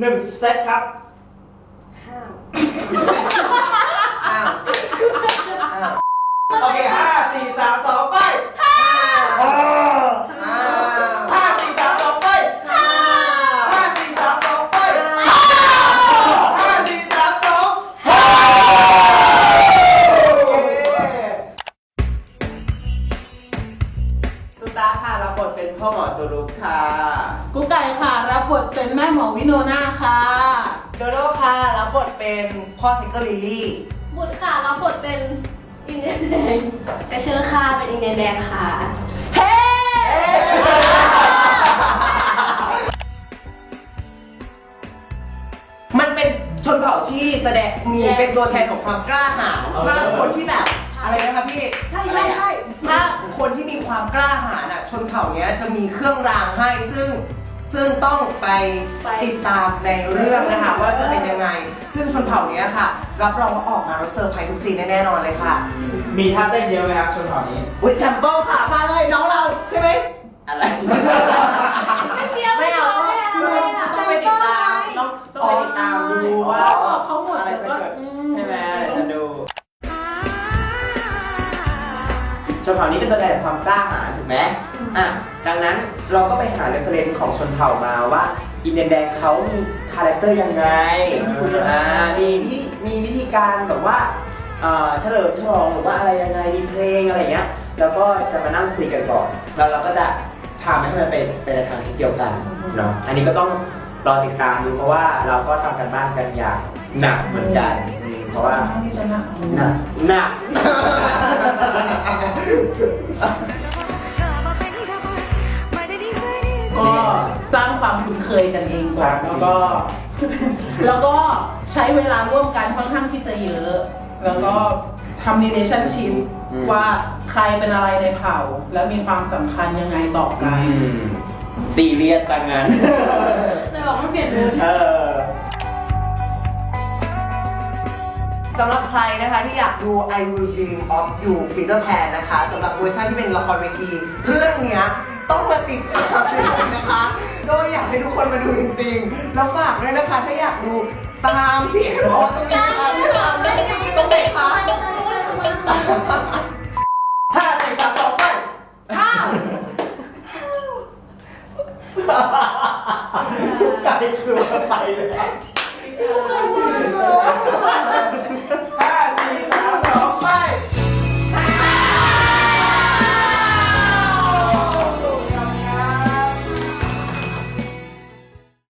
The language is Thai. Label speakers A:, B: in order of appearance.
A: หนึ่งเซตครับ
B: ห้าม
C: อ้าวอ้าว
A: โอเคห้าสี่สามสองไป
C: อ้าว
A: ห้าสี่สามสองไปห้าสี่สามสองไปห้าสี่สามสองโอเคตุ๊กตาค่ะรับบทเป็นพ่อหมอตุลุกค่ะ
D: กุ๊กไก่ค่ะรั บบทเป็นแม่หมอวิโนนาค่ะ
C: โดโดค่ะ รับบทเป็นพ่อเทคเกอร์ลิลลี่
B: บุตรค่ะรับบทเป็นอินเดียนแดงกระเชอค่ะเป็นอินเดียนแดงค่ะ
D: เฮ้
C: มันเป็นชนเผ่าที่แสดงมีเป็นตัวแทนของความกล้าหาญถ้าคนที่แบบ อะไรนะคะพี่
D: ใช่ใช่ใช่
C: ถ้าคนที่มีความกล้าหาญอะ ชนเผ่าเนี้ยจะมีเครื่องรางให้ ซึ่ง ซึ่งต้องไป
B: ไป
C: ติดตามในเรื่องนะคะว่าจะเป็นยังไง ซึ่งชนเผ่าเนี้ยค่ะ รับรองว่าออกมาแล้วเซอร์ไพรส์ทุกซีนแน่ๆนอนเลยค่ะ
A: มีท่าเต้นเยอะไหมครับชนเผ่านี้
C: อุ้ยแซมเปิลค่ะมาเลยน้องเราใช่ไหม
A: อะไร
B: เดียวไม่เอาต้องไปติดตาม
A: ต้องต้องไปติดตามดูว่า
D: เขาหมด
A: อะไร
D: แล้ว
A: จะ
D: ก็
A: เกิด
D: อื
A: ใช่ไหมจะดูชนเผ่านี้เป็นตัวแทนความกล้าหาญถูกไหม อะดังนั้นเราก็ไปหาเรฟเฟรนซ์ของชนเผ่ามาว่า อินเดียนแดงเขามีคาแรคเตอร์ยังไงอ่ามีวิธีมีวิธีการแบบว่าเอ่อเฉลิมฉลองหรือว่าอะไรยังไงมีเพลงอะไรอย่างเงี้ยแล้วก็จะมานั่งคุยกันก่อนแล้วเราก็จะพามันให้มันไปไปในทางที่เดียวกันเนาะอันนี้ก็ต้องรอติดตามดูเพราะว่าเราก็ทำกันบ้านกันอย่างหนักเหมือนกันอืมเพราะว่า
D: ที่จะนัก
A: หนักหนัก
D: ก็ ความคุ้นเคยกันเองก่อนแล้วก็ แล้วก็ใช้เวลาร่วมกันค่อนข้างที่จะเยอะ แล้วก็ทำ relationship
A: อืม
D: ว่าใครเป็นอะไรในเผ่า แล้วมีความสำคัญยังไงต่อ
A: อื
D: กัน
A: มซีเรียสจังงั้น
B: แต่บอกไม่เปลี่ยนมูด
A: เออ
C: สำหรับใครนะคะที่อยากดู I Will Dream of You Peter Pan นะคะสำหรับเวอร์ชันที่เป็นละครเวที เรื่องเนี้ย ต้องมาติดตามเลยนะคะ โดยอยากให้ทุกคนมาดูจริงๆแล้วฝากด้วยนะคะถ้าอยากดูตามที่โพสต์ตรงนี้นะคะที่ตามตรงไหนคะ
A: ห้าสี่สามสองไป
B: อ้าว
A: ลูกไก่คือมันไปเลย